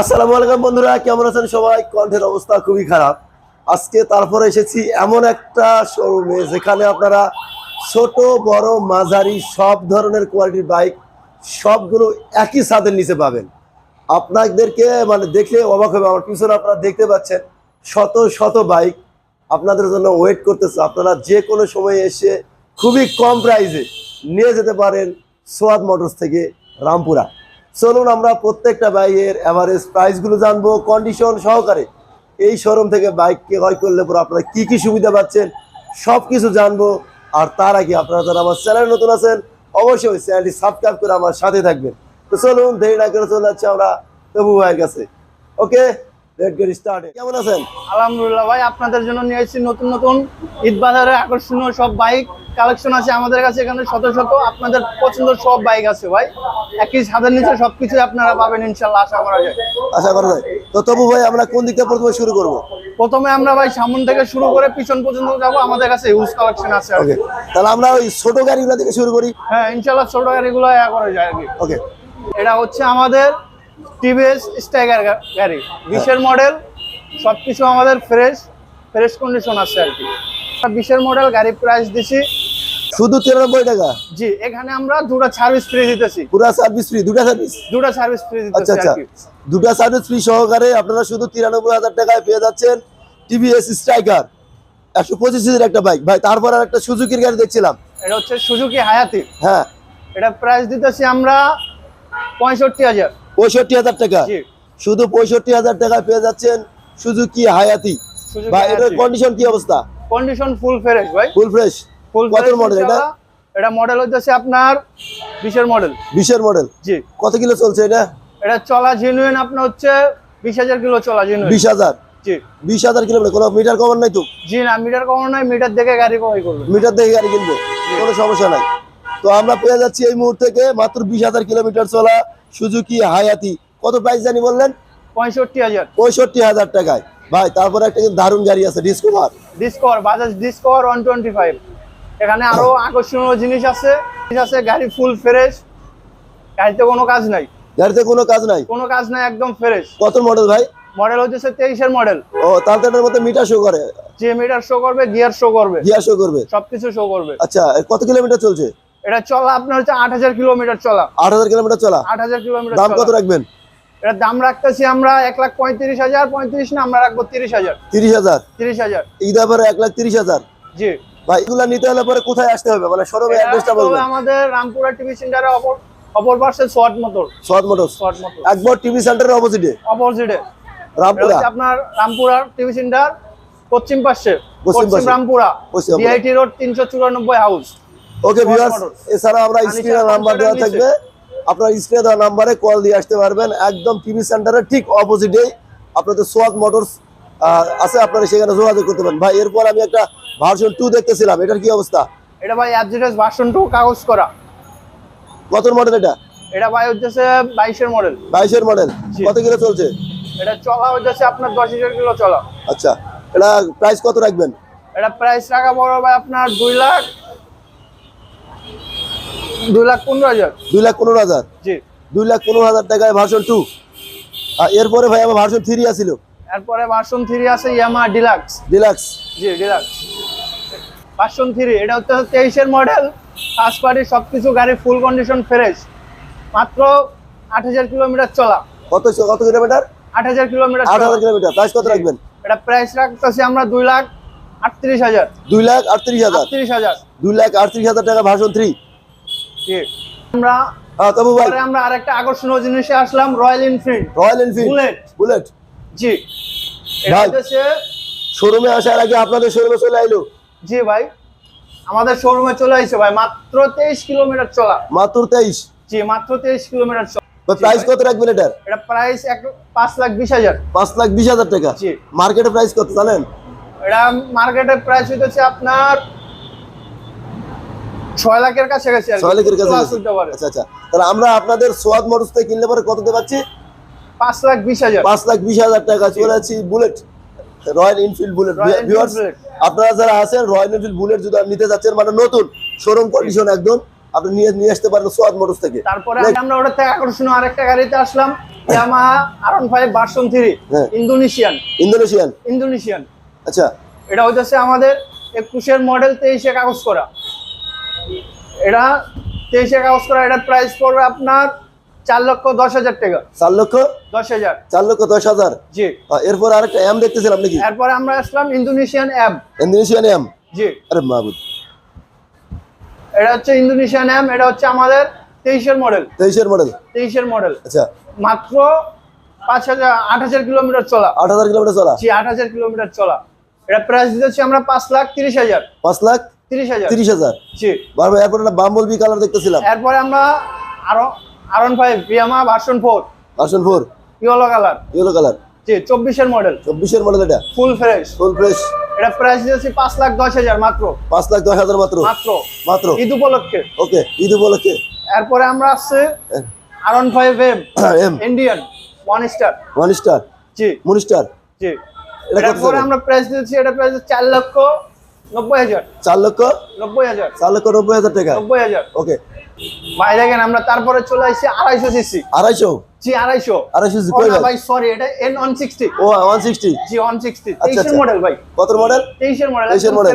আসসালামু আলাইকুম বন্ধুরা, কেমন আছেন সবাই? কণ্ঠের অবস্থা খুবই খারাপ। আজকে তারপরে এসেছি এমন একটা শোরুমে যেখানে আপনারা ছোট, বড়, মাঝারি, সব ধরনের কোয়ালিটির বাইক সবগুলো একই ছাদের নিচে পাবেন। আপনাদেরকে মানে দেখলে অবাক হবে, আমার পিছনে আপনারা দেখতে পাচ্ছেন শত শত বাইক আপনাদের জন্য ওয়েট করতেছে। আপনারা যে কোনো সময় এসে খুবই কম প্রাইসে নিয়ে যেতে পারেন সোয়াদ মোটরস থেকে রামপুরা। চলুন আমরা প্রত্যেকটা বাইকের অ্যাভারেজ প্রাইসগুলো জানব কন্ডিশন সহকারে। এই শোরুম থেকে বাইককে ক্রয় করলে পরে আপনারা কি কি সুবিধা পাচ্ছেন সব কিছু জানব। আর তার আগে আপনারা যারা আমার চ্যানেল নতুন আছেন, অবশ্যই চ্যানেলটি সাবস্ক্রাইব করে আমার সাথে থাকবেন। তো চলুন, দেরি না করে চলে যাচ্ছে আমরা তবু ভাইয়ের কাছে। ওকে কেমন আছেন? আলহামদুলিল্লাহ ভাই আপনাদের জন্য নিয়ে এসেছি নতুন নতুন ঈদ বাজারে আকর্ষণীয় সব বাইক কালেকশন আছে আমাদের কাছে এখানে শত শত আপনাদের পছন্দের সব বাইক আছে ভাই। একই ছাদের নিচে সবকিছু আপনারা পাবেন ইনশাল্লাহ আশা করা যায়। আশা করা যায়। তো তবু ভাই আমরা কোন দিকটা প্রথমে শুরু করব? প্রথমে আমরা ভাই সামন থেকে শুরু করে পিছন পর্যন্ত যাব আমাদের কাছে ইউজ কালেকশন আছে ওকে তাহলে আমরা ওই ছোট গাড়িগুলো থেকে শুরু করি। হ্যাঁ ইনশাল্লাহ ছোট গাড়িগুলো করা যায় ওকে এটা হচ্ছে আমাদের টিভিএস স্টাইগার গাড়ি। বিশের মডেল সবকিছু আমাদের ফ্রেশ ফ্রেশ কন্ডিশন আছে আর কি। বিশের মডেল গাড়ি প্রাইস দিছি শুধু তিরানব্বই টাকা? জি এখানে আমরা দুটা সার্ভিস ফ্রি দিতেছি। পুরা সার্ভিস ফ্রি দুটা সার্ভিস দুটো সার্ভিস ফ্রি আচ্ছা দিতেছি আচ্ছা। দুটা সার্ভিস ফ্রি সহকারে আপনারা শুধু তিরানব্বই হাজার টাকায় পেয়ে যাচ্ছেন টিভিএস স্ট্রাইকার একশো পঁচিশ সিসির একটা বাইক ভাই তারপর আর একটা সুজুকির গাড়ি দেখছিলাম। এটা হচ্ছে সুজুকি হায়াতি হ্যাঁ। এটা প্রাইস দিতেছি আমরা পঁয়ষট্টি হাজার। পঁয়ষট্টি হাজার টাকা। শুধু পঁয়ষট্টি হাজার টাকায় পেয়ে যাচ্ছেন সুজুকি হায়াতি। ভাই এটার কন্ডিশন কি অবস্থা? কন্ডিশন ফুল ফ্রেশ ভাই। ফুল ফ্রেশ ফুল কত model এটা? এটা মডেল হচ্ছে আপনার বিশের মডেল বিশের মডেল জি। কত কিলো চলছে এটা? এটা চলা জেনুইন আপনার হচ্ছে বিশ হাজার কিলো চলা জেনুইন বিশ হাজার? জি। বিশ হাজার কিলোমিটার কোনো মিটার কমান নাই তো? জি না মিটার কমানো নাই মিটার দেখে গাড়ি ক্রয় করবে মিটার দেখে গাড়ি কিনবো। কোনো সমস্যা নাই। তো আমরা পেয়ে যাচ্ছি এই মুহূর্তে থেকে মাত্র বিশ হাজার কিলোমিটার চলা সুজুকি হায়াতি কত প্রাইস জানি বললেন? পঁয়ষট্টি হাজার। পঁয়ষট্টি হাজার টাকায়। ভাই তারপরে একটা কিন্তু দারুণ গাড়ি আছে Discover Discover Bajaj Discover one twenty five এখানে আরও আকর্ষণীয় জিনিস আছে। আছে গাড়ি ফুল ফ্রেশ গাড়িতে কোনো কাজ নাই। গাড়িতে কোনো কাজ নাই? কোনো কাজ নাই একদম ফ্রেশ কত মডেল ভাই? মডেল হচ্ছে তেইশের মডেল ও তাহলে এটার মধ্যে মিটার শো করে। যে মিটার শো করবে গিয়ার শো করবে। গিয়ার শো করবে। সবকিছু শো করবে। আচ্ছা কত কিলোমিটার চলছে? এটা চলা আপনার হচ্ছে আট হাজার কিলোমিটার চলা। আট হাজার কিলোমিটার চলা? আট হাজার কিলোমিটার দাম কত রাখবেন? এটার দাম রাখতেছি আমরা এক লাখ পঁয়ত্রিশ হাজার পঁয়ত্রিশ না আমরা রাখব তিরিশ হাজার। তিরিশ হাজার? তিরিশ হাজার। ঈদ পরে এক লাখ তিরিশ হাজার? জি। এগুলা নিতে হলে পরে কোথায় আসতে হবে? মানে শোরুমে অ্যাড্রেসটা বলবেন। আমাদের রামপুরা টিভি সেন্টারে অপর অপর পাশে মোটর। মোটর। একবার টিভি সেন্টারের অপোজিটে? অপোজিটে। রামপুরা? আপনার রামপুরা টিভি সেন্টার পশ্চিম পাশে। পশ্চিম রামপুরা। পশ্চিম রামপুরা। ডিআইটি রোড তিনশো চুরানব্বই হাউস ওকে ভিউয়ার্স এছাড়া আমরা স্ক্রিনে নাম্বার দেওয়া থাকবে। আপনার স্ক্রিনে দেওয়া নাম্বারে কল দিয়ে আসতে পারবেন। একদম টিভি সেন্টারের ঠিক অপোজিটেই আপনাদের সোয়াদ মোটরস আছে। আপনারা সেখানে যোগাযোগ করতে পারেন। ভাই এরপর আমি একটা ভার্সন টু দেখতেছিলাম। এটার কি অবস্থা? এটা ভাই অ্যাবজিটাস ভার্সন টু কাগজ করা। কত মডেল এটা? এটা ভাই হচ্ছে বাইশের মডেল বাইশের মডেল। কত কিলো চলছে? এটা চলা হচ্ছে আপনার দশ হাজার কিলো চলা। আচ্ছা। এটা প্রাইস কত রাখবেন? এটা প্রাইস রাখা বড় ভাই আপনার দুই লাখ। দুই লাখ পনেরো হাজার। দুই লাখ পনেরো হাজার? জি। দুই লাখ পনেরো হাজার টাকায় ভার্সন টু আর এরপরে ভাই আমার ভার্সন থ্রি আসছিল এরপরে ভার্সন থ্রি আছে ইয়ামা ডিলাক্স ডিলাক্স জি ডিলাক্স ভার্সন থ্রি এটা হচ্ছে তেইশের মডেল ফার্স্ট পার্টি সব কিছু গাড়ি ফুল কন্ডিশন ফ্রেশ মাত্র আট হাজার কিলোমিটার চলা। কত কত কিলোমিটার? আট হাজার কিলোমিটার আট। হাজার কিলোমিটার। প্রাইস কত রাখবেন? এটা প্রাইস রাখতেছি আমরা দুই লাখ আটত্রিশ হাজার। দুই লাখ আটত্রিশ হাজার। আটত্রিশ হাজার। দুই লাখ আটত্রিশ হাজার টাকা ভার্সন থ্রি আমরা তবু ভাই। আমরা আরেকটা আকর্ষণীয় জিনিসে আসলাম Royal Enfield Royal Enfield bullet bullet জি। এটা হচ্ছে শোরুমে আসার আগে আপনাদের শোরুমে চলে আইলো? জি ভাই আমাদের শোরুমে চলে ভাই মাত্র তেইশ কিলোমিটার চলা। মাত্র তেইশ? জি মাত্র তেইশ কিলোমিটার চলা। প্রাইস কত রাখবেন এটার? এটা প্রাইস লাখ বিশ হাজার। পাঁচ লাখ বিশ হাজার টাকা। জি। মার্কেটে প্রাইস কত জানেন? এটা মার্কেটের প্রাইস হইতেছে আপনার ছয় লাখের কাছাকাছি ছয় লাখের কাছে গেছে। আচ্ছা আচ্ছা। তাহলে আমরা আপনাদের সোয়াদ মোটরস থেকে কিনলে পরে কততে পাচ্ছি পাঁচ লাখ বিশ হাজার। পাঁচ লাখ বিশ হাজার টাকা। চলে যাচ্ছি bullet. Royal Enfield bullet viewers আপনারা যারা আছেন রয়্যাল এনফিল্ড বুলেট যদি নিতে যাচ্ছেন মানে নতুন শোরুম কন্ডিশন একদম আপনি নিয়ে নিয়ে আসতে পারেন সোয়াদ মোটরস থেকে। তারপরে আমরা ওটার থেকে আকর্ষণীয় আরেকটা গাড়িতে আসলাম Yamaha R five version three. Indonesian Indonesian Indonesian আচ্ছা। এটা হইতেছে আমাদের একুশের মডেল তেইশে কাগজ করা। এটা তেইশে কাগজ করা এটার প্রাইস পড়বে আপনার চার লক্ষ দশ হাজার টাকা। চার লক্ষ? দশ হাজার। চার লক্ষ দশ হাজার? জি। আহ, এরপর আরেকটা এম দেখতেছিলাম নাকি? এরপরে আমরা আসলাম ইন্দোনেশিয়ান অ্যাপ ইন্দোনেশিয়ান এম জি। আরে মাহবুদ। এটা হচ্ছে ইন্দোনেশিয়ান অ্যাপ এটা হচ্ছে আমাদের তেইশের মডেল তেইশের মডেল তেইশের মডেল আচ্ছা। মাত্র পাঁচ হাজার আট হাজার কিলোমিটার চলা। আট হাজার কিলোমিটার চলা? জি আট হাজার কিলোমিটার চলা। এটা প্রাইস আমরা পাঁচ লাখ তিরিশ হাজার। পাঁচ লাখ তিরিশ হাজার। বারবার এরপর একটা বাম্বল বি কালার দেখতেছিলাম। এরপরে আমরা আরও R one five বিয়ামা version four version four yellow colour yellow colour জি চব্বিশের মডেল চব্বিশের মডেল এটা। ফুল ফ্রেশ ফুল ফ্রেশ এটা প্রাইস দিয়েছি পাঁচ লাখ দশ হাজার মাত্র। পাঁচ লাখ দশ হাজার মাত্র। মাত্র। মাত্র। ঈদ উপলক্ষে। ওকে ঈদ উপলক্ষে। এরপরে আমরা আসছে R one five M M Indian one star one star জি। মুন স্টার জি এরপরে আমরা প্রাইস দিয়েছি এটা প্রাইস চার লক্ষ নব্বই হাজার। চার লক্ষ? নব্বই হাজার। চার লক্ষ নব্বই হাজার টাকা। নব্বই হাজার। ওকে। ভাই দেখেন আমরা তারপরে চলে আসছি আড়াইশো সিসি। আড়াইশো? জি আড়াইশো। আড়াইশো ভাই সরি এটা N one sixty O one sixty জি ওয়ান সিক্সটি তেইশের। মডেল ভাই। কত মডেল তেইশের মডেল তেইশের মডেল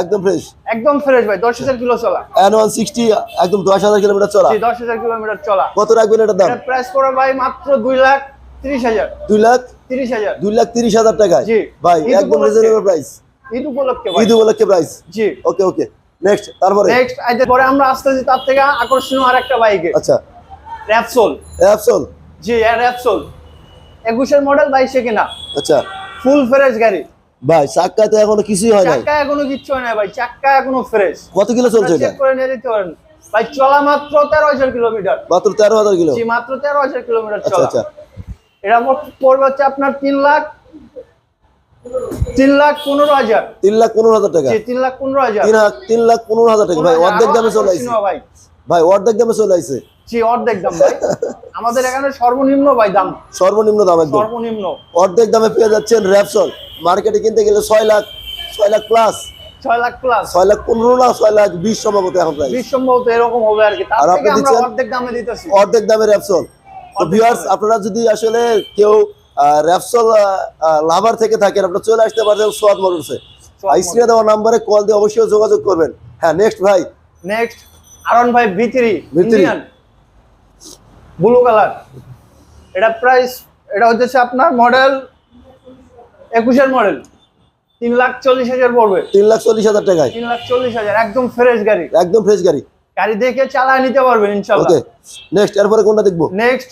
একদম ফ্রেশ একদম ফ্রেশ ভাই দশ হাজার কিলো চলা। এন ওয়ান সিক্সটি একদম দশ হাজার কিলোমিটার চলা। দশ হাজার কিলোমিটার চলা। কত রাখবেন এটার দাম? প্রাইস পড়ে ভাই মাত্র দুই লাখ তিরিশ হাজার। দুই লাখ? তিরিশ হাজার। দুই লাখ তিরিশ হাজার টাকায়। জি। ভাই একদম রিজনেবল প্রাইস ঈদ উপলক্ষে ঈদ উপলক্ষে প্রাইস জি। ওকে ওকে নেক্সট তারপরে? নেক্সট পরে আমরা আসতেছি তার থেকে আকর্ষণীয় আর একটা বাইকে আচ্ছা। র্যাপসোল অ্যাপসল জি র্যাপসোল একুশের মডেল বাইশে কিনা? আচ্ছা। ফুল ফ্রেশ গাড়ি। ভাই চাক্কাতে এখনও কিছুই হয় নাই। চাক্কা এখনও কিচ্ছু হয় না ভাই চাক্কা এখনও ফ্রেশ কত কিলো চলছে এটা? চেক করে নিয়ে যেতে পারেন। ভাই চলা মাত্র তেরো হাজার কিলোমিটার মাত্র তেরো হাজার কিলো? জি মাত্র তেরো হাজার কিলোমিটার আচ্ছা চলা। আচ্ছা। এটা মোট পড়বে হচ্ছে আপনার তিন লাখ তিন লাখ পনেরো হাজার। তিন লাখ পনেরো হাজার টাকা। তিন লাখ পনেরো হাজার। তিন লাখ পনেরো হাজার টাকা। ভাই অর্ধেক দামে চলে আইছে। ভাই। ভাই অর্ধেক দামে চলে আইছে। জি অর্ধেক দাম ভাই। আমাদের এখানে সর্বনিম্ন ভাই দাম। সর্বনিম্ন দাম একদম। সর্বনিম্ন। অর্ধেক দামে পেয়ে যাচ্ছেন র্যাপসল মার্কেটে কিনতে গেলে ছয় লাখ ছয় লাখ প্লাস ছয় লাখ প্লাস ছয় লাখ পনেরো না ছয় লাখ বিশ সম্ভবত এখন বিশ সম্ভবত এরকম হবে আর কি। আর আপনি দিচ্ছেন? অর্ধেক দামে দিতেছি। অর্ধেক দামে র্যাপসল তো অর্ধেক ভিউয়ার্স আপনারা যদি আসলে কেউ র্যাপসল লাভার থেকে থাকেন আপনারা চলে আসতে পারছেন সোয়াদ মোটরসে স্ক্রিনে দেওয়া নাম্বারে কল দিয়ে অবশ্যই যোগাযোগ করবেন। হ্যাঁ নেক্সট ভাই। নেক্সট আরন ভাই V three V3 Indian blue colour এটা প্রাইস এটা হচ্ছে আপনার মডেল একুশের মডেল তিন লাখ চল্লিশ হাজার পড়বে। তিন লাখ চল্লিশ হাজার টাকায়। তিন লাখ চল্লিশ হাজার একদম ফ্রেশ গাড়ি। একদম ফ্রেশ গাড়ি। গাড়ি দেখে চালায় নিতে পারবেন ইনশাল্লাহ। ওকে নেক্সট এরপরে কোনটা দেখব? নেক্সট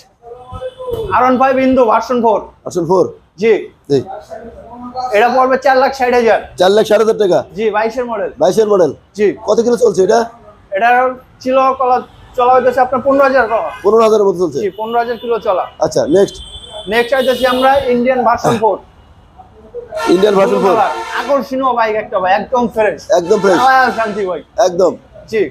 আরন ফাইভ ইন্দু ভার্সন ফোর আসুন ফোর জি। জি। এটা পড়বে চার লাখ ষাট হাজার। চার লাখ ষাট হাজার টাকা? জি বাইশের মডেল বাইশের মডেল জি। কত কিলো চলছে এটা? এটা ছিল কলা চলা হইতেছে আপনার পনেরো হাজার। পনেরো হাজারের মতো চলছে? জি পনেরো হাজার কিলো চলা। আচ্ছা নেক্সট নেক্সট আইতেছি আমরা Indian version four Indian version four আকর্ষণীয় বাইক একটা ভাই একদম ফ্রেশ একদম ফ্রেশ শান্তি ভাই একদম। জি।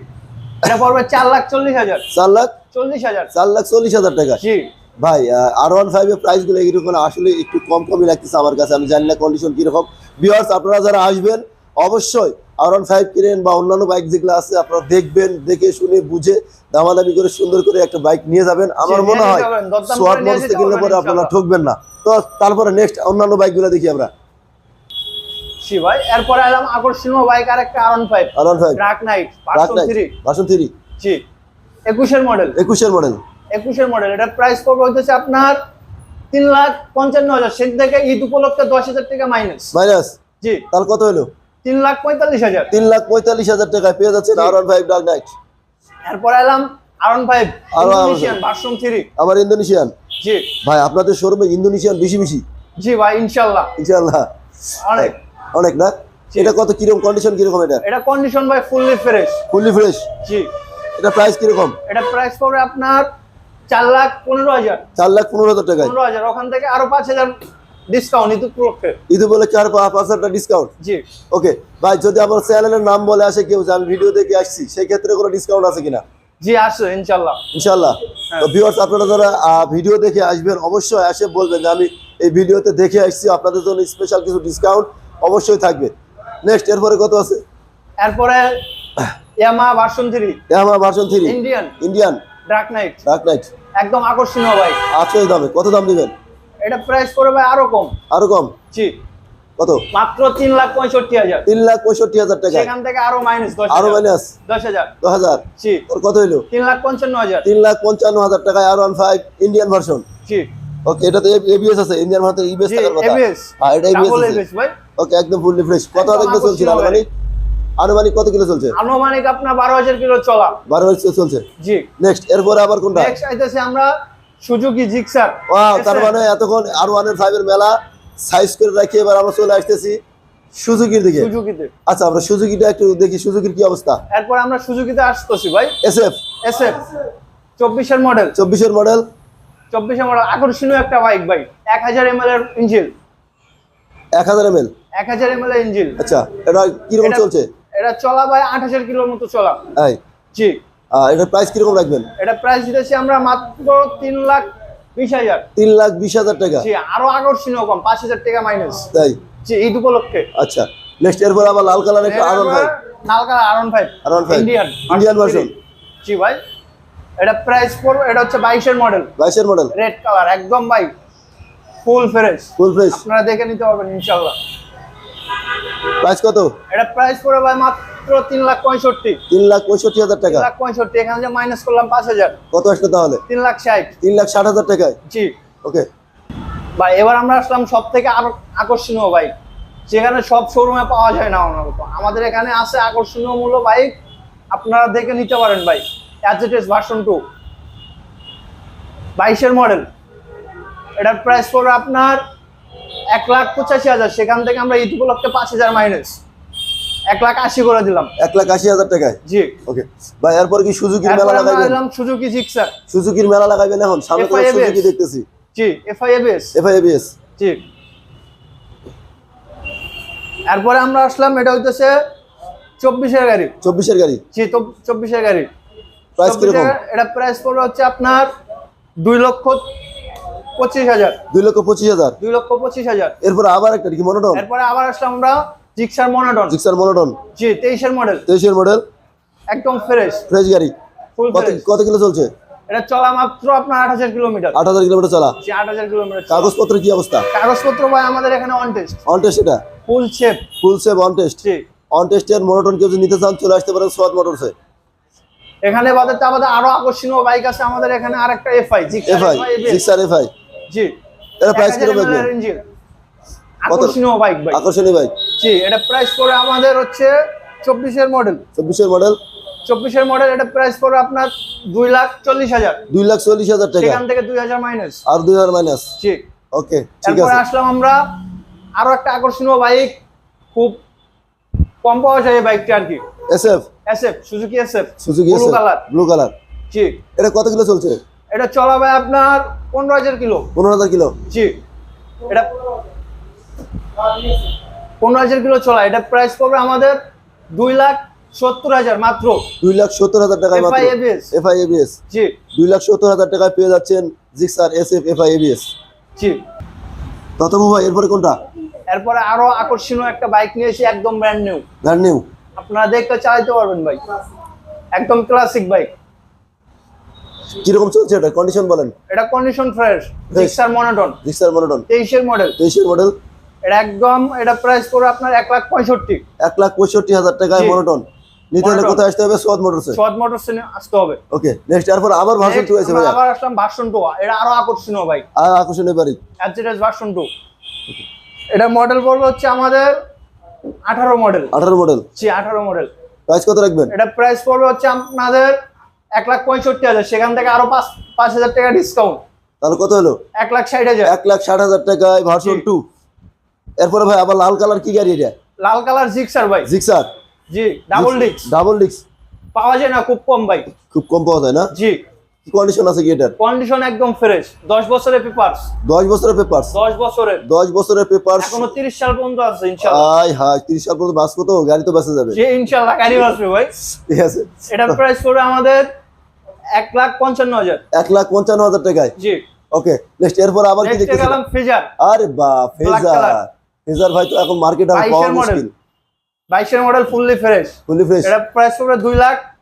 এটা পড়বে চার লাখ চল্লিশ হাজার। চার লাখ? চল্লিশ হাজার। চার লাখ চল্লিশ হাজার টাকা। জি। ভাই আর ওয়ান ফাইভ এর প্রাইসগুলো এরকম আসলে একটু কম কমই লাগতেছে আমার কাছে আমি জানি না কন্ডিশন কীরকম। বিয়ার্স আপনারা যারা আসবেন অবশ্যই আর ওয়ান ফাইভ কিনেন বা অন্যান্য বাইক যেগুলো আছে আপনারা দেখবেন দেখে শুনে বুঝে দামাদামি করে সুন্দর করে একটা বাইক নিয়ে যাবেন। আমার মনে হয় সোয়াট কিনলে পরে আপনারা। ঠকবেন না। তো তারপরে নেক্সট অন্যান্য বাইকগুলো দেখি আমরা। জি ভাই এরপরে এলাম আকর্ষণীয় বাইক আর একটা R one five R one five dark knight version three version three জি একুশের মডেল একুশের মডেল একুশের মডেল এটা প্রাইস পড়বে হইতেছে আপনার তিন লাখ পঞ্চান্ন হাজার। সেখান থেকে ঈদ উপলক্ষে দশ হাজার টাকা মাইনাস মাইনাস জি। তাহলে কত হলো? তিন লাখ পঁয়তাল্লিশ হাজার। তিন লাখ পঁয়তাল্লিশ হাজার টাকায় পেয়ে যাচ্ছেন R one five dark knight এরপরে এলাম আরন ফাইভ আরও আরো- ইন্দোনেশিয়ান ভার্সন থ্রি আমার ইন্দোনেশিয়ান জি। ভাই আপনাদের শোরুমে ইন্দোনেশিয়ান বেশি বেশি? জি ভাই ইনশাল্লাহ ইনশাআল্লাহ। অনেক। অনেক না। এটা কত কীরকম কন্ডিশন কীরকম এটা? এটা কন্ডিশন ভাই ফুললি ফ্রেশ ফুললি ফ্রেশ জি। এটা প্রাইস কীরকম? এটা প্রাইস পড়বে আপনার চার লাখ পনেরো হাজার। চার লাখ পনেরো হাজার টাকায়? পনেরো হাজার। ওখান থেকে আরও পাঁচ হাজার ডিসকাউন্ট ঈদ উপলক্ষে ঈদ বলে চার পাঁচ হাজার ডিসকাউন্ট জি। ওকে ভাই যদি আমার চ্যানেলের নাম বলে আসে কেউ যে আমি ভিডিও দেখে আসছি সেই ক্ষেত্রে কোনো ডিসকাউন্ট আছে কিনা? জি আসো ইনশাল্লাহ। ইনশাল্লাহ। হ্যাঁ। তো ভিউয়ার্স আপনারা যারা ভিডিও দেখে আসবেন অবশ্যই এসে বলবেন যে আমি এই ভিডিওতে দেখে আসছি আপনাদের জন্য স্পেশাল কিছু ডিসকাউন্ট অবশ্যই থাকবে। নেক্সট এরপরে কত আছে? এরপরে Yamaha version version Indian Indian dark knight dark knight একদম আকর্ষণীয় আজকে এই দামে। কত দাম দিবেন? এটা প্রাইস পড়বে আরও কম। আরও কম? জি। কত? মাত্র তিন লাখ পঁয়ষট্টি হাজার। তিন লাখ পঁয়ষট্টি হাজার টাকা। সেখান থেকে আরও মাইনাস দশ আরও মাইনাস দশ হাজার। দশ হাজার? জি। ওর কত হইল? তিন লাখ পঞ্চান্ন হাজার। তিন লাখ পঞ্চান্ন হাজার টাকায় R one five Indian version জি ওকে এটাতে এবিএস আছে। ইন্ডিয়ান ভার্সন ইবিএস থাকার কথা। হ্যাঁ এটা এবিএস আছে। ভাই। ওকে একদম ফুললি ফ্রেশ কত চলছিল আকর্ষণীয় আনুমানিক কত কিলো চলছে? আনুমানিক আপনার বারো হাজার কিলো চলা। বারো হাজার চলছে। জি। নেক্সট এরপরে আবার কোনটা? নেক্সট আইতেছে আমরা সুজুকি জিক্সার ওয়াও তার মানে এতক্ষণ আর ওয়ানের ফাইভ এর মেলা সাইজ করে রাখি এবার আমরা চলে আসতেছি সুজুকির দিকে। সুজুকিতে আচ্ছা আমরা সুজুকিটা একটু দেখি সুজুকির কি অবস্থা? এরপর আমরা সুজুকিতে আসতেছি ভাই। এসএফ এসএফ চব্বিশের মডেল চব্বিশের মডেল চব্বিশের মডেল আকর্ষণীয় একটা বাইক ভাই। এক হাজার এম এর ইঞ্জিন এক হাজার এম এল এক হাজার এম এর ইঞ্জিন আচ্ছা এটা কীরকম চলছে? এটা চলা ভাই আট হাজার কিলোর মতো চলা। এই। জি। এটার প্রাইস কীরকম রাখবেন? এটা প্রাইস দিতেছি আমরা মাত্র তিন লাখ বিশ হাজার। তিন লাখ বিশ হাজার টাকা? জি আরও আকর্ষণীয় কম পাঁচ হাজার টাকা মাইনাস তাই? জি ঈদ উপলক্ষে। আচ্ছা নেক্সট এরপর আবার লাল কালার একটা R one five নালকা R one five R15 Indian Indian version। জি ভাই। এটা প্রাইস পড়বে এটা হচ্ছে বাইশের মডেল বাইশের মডেল রেড কালার একদম ভাই ফুল ফ্রেশ ফুল ফ্রেশ আপনারা দেখে নিতে পারবেন ইনশাল্লাহ প্রাইস কত? এটা প্রাইস পড়বে ভাই মাত্র তিন লাখ পঁয়ষট্টি। তিন লাখ পঁয়ষট্টি হাজার টাকা। লাখ পঁয়ষট্টি এখানে যে মাইনাস করলাম পাঁচ হাজার। কত আসলো তাহলে? তিন লাখ ষাট। তিন লাখ ষাট হাজার টাকায়? জি। ওকে ভাই এবার আমরা আসলাম সব থেকে আরও আকর্ষণীয় বাইক যেখানে সব শোরুমে পাওয়া যায় না অন্যরকম আমাদের এখানে আছে আকর্ষণীয় মূল্য বাইক আপনারা দেখে নিতে পারেন ভাই। অ্যাজেটেস ভার্সন টু বাইশের মডেল এটার প্রাইস পড়বে আপনার এক লাখ পঁচাশি হাজার সেখান থেকে আমরা ঈদ উপলক্ষে পাঁচ হাজার মাইনাস এক লাখ আশি করে দিলাম। এক লাখ আশি হাজার টাকায়? জি। ওকে। ভাই এরপর কি সুজুকির মেলা লাগাইবেন? সুজুকি জিক্সার সুজুকির মেলা লাগাইবেন এখন? সামনে তো সুজুকি দেখতেছি। জি এফআইএবিএস এফআইএবিএস জি। এরপরে আমরা আসলাম এটা হইতেছে চব্বিশের গাড়ি। চব্বিশের গাড়ি? জি চব্বিশের গাড়ি। প্রাইস 24 কীরকম এটা প্রাইস পড়বে হচ্ছে আপনার দুই লক্ষ পঁচিশ হাজার। দুই লক্ষ পঁচিশ হাজার। দুই লক্ষ পঁচিশ হাজার। এরপর আবার একটা কি মনোটন এরপরে আবার আসলাম আমরা জিক্সার মনোডন জিক্সার মনোটন জি তেইশের মডেল তেইশের মডেল একদম ফ্রেশ ফ্রেশ গাড়ি। কত কিলো চলছে? এটা চলা মাত্র আপনার আট হাজার কিলোমিটার। আট হাজার কিলোমিটার চলা? আট হাজার কিলোমিটার কাগজপত্র কি অবস্থা? কাগজপত্র ভাই আমাদের এখানে অন টেস্ট অন টেস্ট এটা? Full shape full shape on test G. On টেস্টের মনোটন কেউ নিতে চান চলে আসতে পারেন সোয়াদ মোটরসে এখানে বাদে বাদে আরও আকর্ষণীয় বাইক আছে আমাদের এখানে আরেকটা এফআই এফআই জিক্সার এফআই জি। এটা প্রাইস 1000 কীরকম ml রাখবেন এর engine। আকর্ষণীয় বাইক ভাই আকর্ষণীয় বাইক জি এটা প্রাইস পড়ে আমাদের হচ্ছে চব্বিশের মডেল চব্বিশের মডেল চব্বিশের মডেল এটা প্রাইস পড়ে আপনার দুই লাখ চল্লিশ হাজার। দুই লাখ চল্লিশ হাজার টাকা। সেখান থেকে দুই হাজার মাইনাস আর দুই হাজার মাইনাস জি। ওকে ঠিক তারপরে আছে। আসলাম আমরা আরও একটা আকর্ষণীয় বাইক খুব কম পাওয়া যায় এই বাইকটা আর কি। SF SF Suzuki SF Suzuki blue colour blue colour জি। এটা কত কিলো চলছে? এটা চলা ভাই আপনার পনেরো হাজার কিলো। পনেরো হাজার কিলো? জি। এটা পনেরো হাজার কিলো চলা। এটা প্রাইস পড়বে আমাদের দুই লাখ সত্তর হাজার মাত্র। দুই লাখ সত্তর হাজার টাকায় মাত্র। জি। দুই লাখ সত্তর হাজার টাকায় পেয়ে যাচ্ছেন জিক্সার এফআই এবিএস জি। ততমু ভাই এরপরে কোনটা? এরপরে আরও আকর্ষণীয় একটা বাইক নিয়েছি একদম ব্র্যান্ড নিউ ব্র্যান্ড নিউ আপনারা দেখতে চালাতে পারবেন বাইক একদম ক্লাসিক বাইক কীরকম চলছে এটা? কন্ডিশন বলেন। এটা condition fresh Gixxer monotone Gixxer monotone তেইশের মডেল তেইশের মডেল এটা একদম এটা প্রাইস পড়বে আপনার এক লাখ পঁয়ষট্টি। এক লাখ পঁয়ষট্টি হাজার টাকায় মনোটন নিতে হলে কোথায় আসতে হবে? সোয়াদ মোটরসে সদ মোটরস আসতে হবে। ওকে নেক্সট এরপর আবার ভার্সন টু আছে Next আমরা ভাইয়া। আবার আসলাম ভার্সন টু এটা আরও আকর্ষণীয় ভাই। আর আকর্ষণীয় বাড়ি। অ্যাডজেটাস ভার্সন টু এটা মডেল পড়বে হচ্ছে আমাদের আঠারো মডেল আঠারো মডেল জি আঠারো মডেল প্রাইস কত রাখবেন? এটা প্রাইস পড়বে হচ্ছে আপনাদের এক লাখ পঁয়ষট্টি হাজার সেখান থেকে আরও পাঁচ পাঁচ হাজার টাকা ডিসকাউন্ট তাহলে কত হলো? এক লাখ ষাট হাজার। এক লাখ ষাট হাজার টাকায় ভার্সন টু এরপরে ভাই আবার লাল কালার কি গাড়ি এটা? লাল কালার জিক্সার ভাই। জিক্সার জি ডাবল ডিক্স ডাবল ডিক্স পাওয়া যায় না খুব কম ভাই। খুব কম পাওয়া যায় না? জি। কি কন্ডিশন আছে কি এটার? কন্ডিশন একদম ফ্রেশ দশ বছরের পেপারস দশ বছরের পেপারস দশ বছরের। দশ বছরের পেপারস এখনও তিরিশ সাল পর্যন্ত আছে ইনশাল্লাহ আয় হায় তিরিশ সাল পর্যন্ত বাঁচবো তো গাড়ি তো বেঁচে যাবে। যে ইনশাল্লাহ গাড়ি বাসবে ভাই। ঠিক আছে। এটার প্রাইস পড়বে আমাদের এক লাখ পঞ্চান্ন হাজার। এক লাখ পঞ্চান্ন হাজার টাকায়? জি। ওকে নেক্সট এরপর আবার কি দেখতেছি গেলাম ফিজার আরে বা ফেজার। ফেজার ভাই তো এখন মার্কেটে পাওয়া বাইশের মডেল মুশকিল বাইশের model fully fresh fully fresh এটা প্রাইস পড়বে দুই লাখ। আটত্রিশ হাজার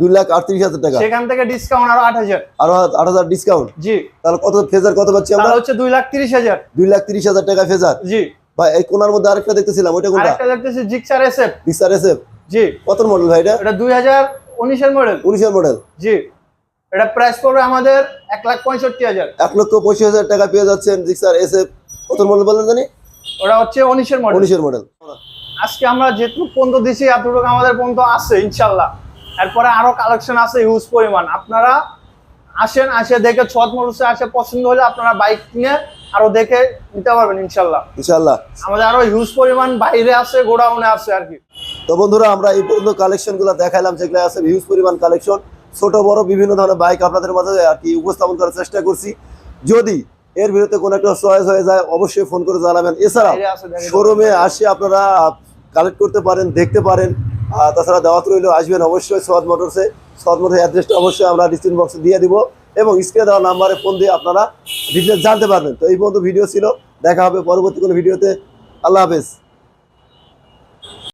দুই লাখ আটত্রিশ হাজার টাকা। সেখান থেকে ডিসকাউন্ট আরও আট হাজার। আরও আট হাজার ডিসকাউন্ট জি। তাহলে কত ফেজার কত পাচ্ছি আমরা? তাহলে হচ্ছে দুই লাখ তিরিশ হাজার। দুই লাখ তিরিশ হাজার টাকা ফেজার। জি। ভাই এই কোনার মধ্যে আরেকটা দেখতেছিলাম ওইটা কোনটা? আরেকটা দেখতেছি জিক্সার এসএফ ডিক্সার এসএফ জি। কত মডেল ভাই এটা? এটা দুই হাজার উনিশের মডেল উনিশের মডেল জি। এটা প্রাইস পড়বে আমাদের এক লাখ পঁয়ষট্টি হাজার। এক লক্ষ পঁচিশ হাজার টাকা পেয়ে যাচ্ছেন ডিক্সার এসএফ কত মডেল বললেন জানি? ওটা হচ্ছে উনিশের মডেল উনিশের মডেল আজকে আমরা যেটুকু পর্যন্ত দিছি এতটুকু আমাদের পর্যন্ত আছে ইনশাল্লাহ। এরপরে আরও কালেকশন আছে হিউজ পরিমাণ। আপনারা আসেন আসে দেখে ছট মোটরসে আসে পছন্দ হলে আপনারা বাইক কিনে আরও দেখে নিতে পারবেন ইনশাল্লাহ। ইনশাল্লাহ। আমাদের আরও হিউজ পরিমাণ বাইরে আছে গোডাউনে আছে আর কি। তো বন্ধুরা আমরা এই পর্যন্ত কালেকশনগুলো দেখাইলাম যেগুলো আছে হিউজ পরিমাণ কালেকশন ছোট বড় বিভিন্ন ধরনের বাইক আপনাদের মাঝে আর কি উপস্থাপন করার চেষ্টা করছি। যদি এর বিরুদ্ধে কোনো একটা চয়েস হয়ে যায় অবশ্যই ফোন করে জানাবেন। এছাড়া শোরুমে আসে আপনারা কালেক্ট করতে পারেন দেখতে পারেন। আর তাছাড়া দাওয়াত রইল, আসবেন অবশ্যই সোয়াদ মোটরসে সদ মোটর অ্যাড্রেসটা অবশ্যই আমরা ডিসক্রিপশন বক্সে দিয়ে দিব এবং স্ক্রিনে দেওয়া নাম্বারে ফোন দিয়ে আপনারা ডিটেলস জানতে পারবেন। তো এই পর্যন্ত ভিডিও ছিল, দেখা হবে পরবর্তী কোনো ভিডিওতে আল্লাহ হাফেজ।